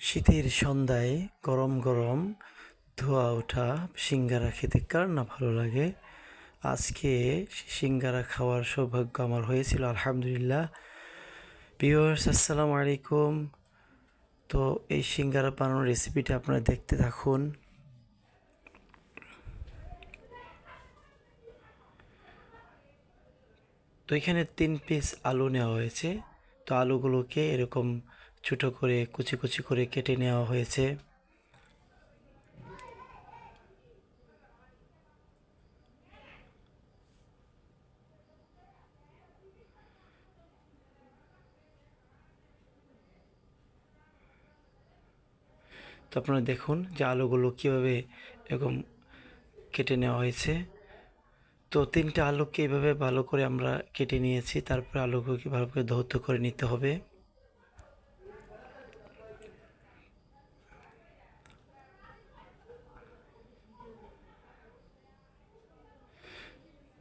শীতের সন্ধ্যায় গরম গরম ধোয়া ওঠা সিঙ্গারা খেতে কার না ভালো লাগে? আজকে সিঙ্গারা খাওয়ার সৌভাগ্য আমার হয়েছিল, আলহামদুলিল্লাহ। ভিউয়ার্স আসসালামু আলাইকুম। তো এই সিঙ্গারা বানানোর রেসিপিটা আপনারা দেখতে থাকুন। তো এখানে তিন পিস আলু নেওয়া হয়েছে। তো আলুগুলোকে এরকম ছোটো করে, কুচি কুচি করে কেটে নেওয়া হয়েছে। তো আপনারা দেখুন যে আলুগুলো কীভাবে এরকম কেটে নেওয়া হয়েছে। তো তিনটা আলুকে এভাবে ভালো করে আমরা কেটে নিয়েছি, তারপরে আলুগুলোকে ভালো করে ধৌত করে নিতে হবে।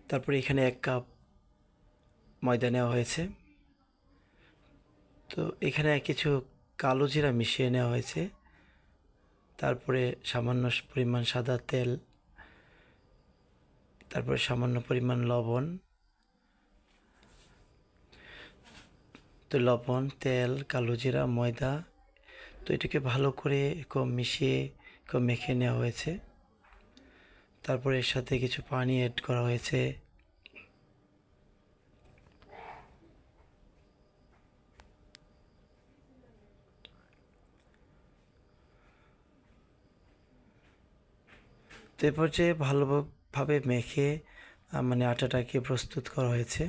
তারপরে এখানে এক কাপ ময়দা নেওয়া হয়েছে। তো এখানে কিছু কালো জিরা মিশিয়ে নেওয়া হয়েছে। তারপরে সামান্য পরিমাণ সাদা তেল, তারপরে সামান্য পরিমাণ লবণ। তো লবণ, তেল, কালো জিরা, ময়দা, তো এটাকে ভালো করে এরকম মিশিয়ে মেখে নেওয়া হয়েছে। তারপরে এর সাথে কিছু পানি অ্যাড করা হয়েছে। তো এরপর যে ভালোভাবে মেখে মানে আটাটাকে প্রস্তুত করা হয়েছে।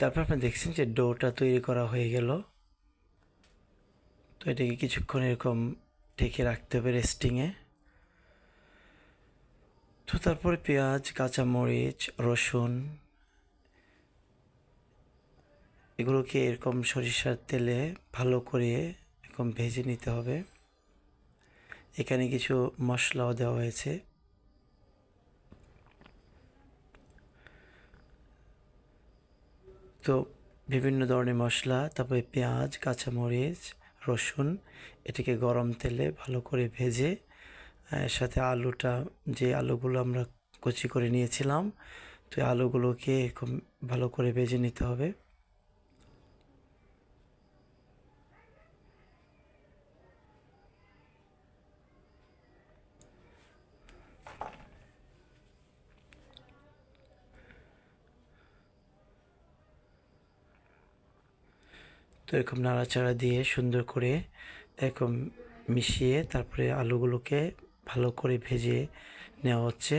তারপর আপনি দেখছেন যে ডোটা তৈরি করা হয়ে গেল। তো এটাকে কিছুক্ষণ এরকম ঢেকে রাখতে হবে রেস্টিংয়ে তো তারপরে পেঁয়াজ, কাঁচামরিচ, রসুন, এগুলোকে এরকম সরিষার তেলে ভালো করে এরকম ভেজে নিতে হবে। এখানে কিছু মশলাও দেওয়া হয়েছে। বিভিন্ন ধরনের মশলা, তারপরে পেঁয়াজ, কাঁচামরিচ, রসুন, এটিকে গরম তেলে ভালো করে ভেজে এর সাথে আলুটা, যে আলুগুলো আমরা কুচি করে নিয়েছিলাম, তো আলুগুলোকে ভালো করে ভেজে নিতে হবে। তো এরকম নাড়াচাড়া দিয়ে সুন্দর করে এরকম মিশিয়ে তারপরে আলুগুলোকে ভালো করে ভেজে নেওয়া হচ্ছে।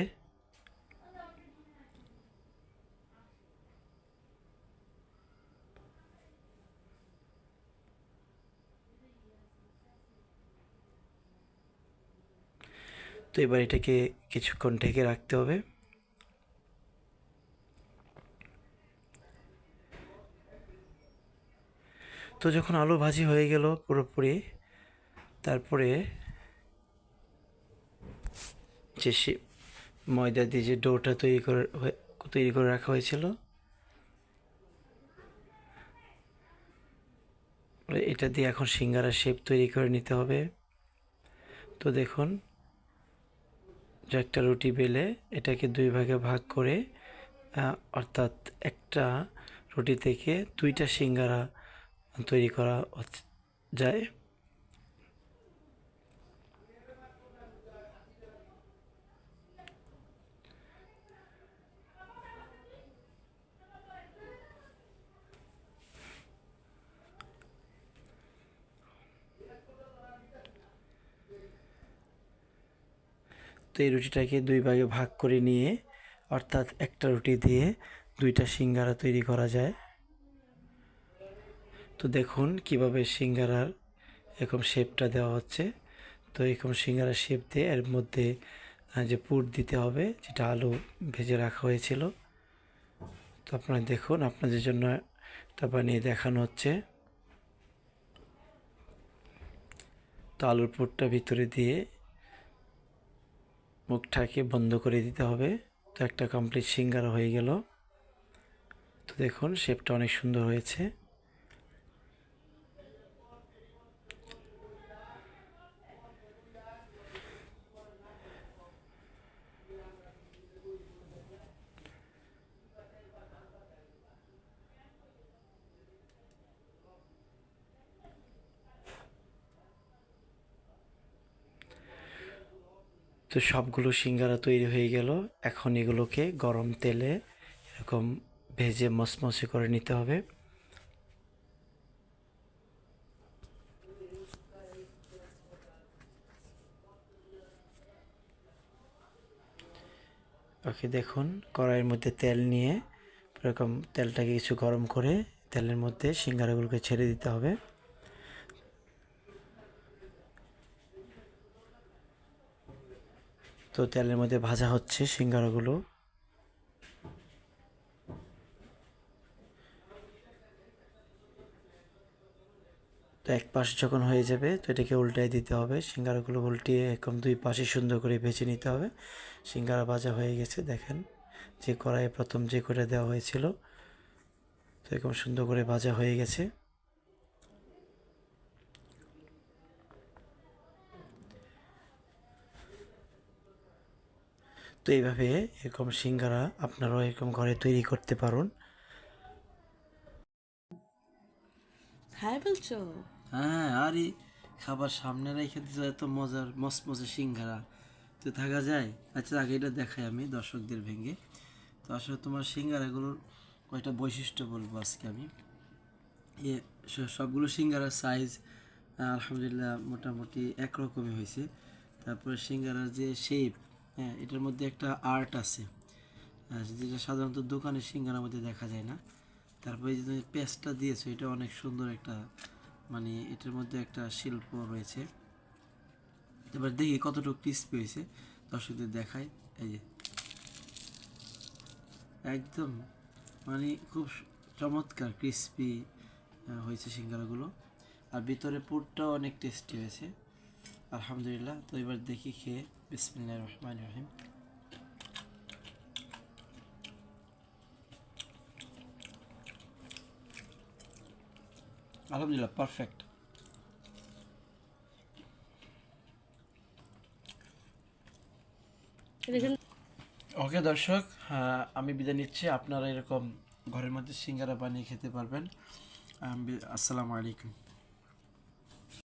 তো এবার এটাকে কিছুক্ষণ ঢেকে রাখতে হবে। তো যখন আলু ভাজি হয়ে গেল পুরোপুরি, তারপরে যে সে ময়দা দিয়ে যে ডোটা তৈরি করে তৈরি করে রাখা হয়েছিল এটা দিয়ে এখন সিঙ্গারা শেপ তৈরি করে নিতে হবে। তো দেখুন, যে একটা রুটি বেলে এটাকে দুই ভাগে ভাগ করে অর্থাৎ একটা রুটি থেকে দুইটা সিঙ্গারা তৈরি করা যায়। তো এই রুটিটাকে দুই ভাগে ভাগ করে নিয়ে, অর্থাৎ একটা রুটি দিয়ে দুইটা সিঙ্গারা তৈরি করা যায়। তো দেখুন কীভাবে সিঙ্গারার এরকম শেপটা দেওয়া হচ্ছে। তো এরকম সিঙ্গারা শেপ দিয়ে এর মধ্যে যে পুর দিতে হবে, যেটা আলু ভেজে রাখা হয়েছিল। তো আপনারা দেখুন, আপনাদের জন্য তা বানিয়ে দেখানো হচ্ছে। তো আলুর পুরটা ভিতরে দিয়ে মুখটাকে বন্ধ করে দিতে হবে। তো একটা কমপ্লিট সিঙ্গারা হয়ে গেল। তো দেখুন শেপটা অনেক সুন্দর হয়েছে। তো সবগুলো সিঙ্গারা তৈরি হয়ে গেল। এখন এগুলোকে গরম তেলে এরকম ভেজে মসমসে করে নিতে হবে। ওকে, দেখুন, কড়াইয়ের মধ্যে তেল নিয়ে এরকম তেলটাকে কিছু গরম করে তেলের মধ্যে সিঙ্গারাগুলোকে ছেড়ে দিতে হবে। তো তেলের মধ্যে ভাজা হচ্ছে সিঙ্গারাগুলো। তো এক পাশ যখন হয়ে যাবে, তো এটাকে উল্টাই দিতে হবে। সিঙ্গারাগুলো উল্টিয়ে এরকম দুই পাশে সুন্দর করে ভেজে নিতে হবে। সিঙ্গারা ভাজা হয়ে গেছে, দেখেন। যে কড়াইয়ে প্রথম যে করে দেওয়া হয়েছিল, তো এরকম সুন্দর করে ভাজা হয়ে গেছে। তো এইভাবে এরকম সিঙ্গারা আপনারাও এরকম ঘরে তৈরি করতে পারুন। হাই বলছো? হ্যাঁ আরে খাবার সামনে রেখে দিতে এত মজার মসমসে সিঙ্গারা। তো থাকা যায়। আচ্ছা আগে এটা দেখাই আমি দর্শকদের ভেঙে তো আসলে তোমার সিঙ্গারাগুলোর কয়টা বৈশিষ্ট্য বলব আজকে আমি। স- সবগুলো সিঙ্গারার সাইজ আলহামদুলিল্লাহ মোটামুটি একরকমই হয়েছে। তারপরে সিঙ্গারার যে শেপ হ্যাঁ এটার মধ্যে একটা আর্ট আছে। যেটা সাধারণত দোকানের সিঙ্গারার মধ্যে দেখা যায় না। তারপরে যে তুমি পেস্টটা দিয়েছ, এটা অনেক সুন্দর একটা মানে এটার মধ্যে একটা শিল্প রয়েছে। এবার দেখি কতটুকু ক্রিস্পি হয়েছে। দর্শকদের দেখায় এই যে। একদম মানে খুব চমৎকার ক্রিস্পি হয়েছে সিঙ্গারাগুলো। আর ভিতরে পুরটাও অনেক টেস্টি হয়েছে। আলহামদুলিল্লাহ তো এবার দেখি খেয়ে বিসমিল্লাহ রহমান রহিম আলহামদুলিল্লাহ পারফেক্ট ওকে দর্শক আমি বিদায় নিচ্ছি। আপনারা এরকম ঘরের মধ্যে সিঙ্গারা বানিয়ে খেতে পারবেন। আসসালামু আলাইকুম।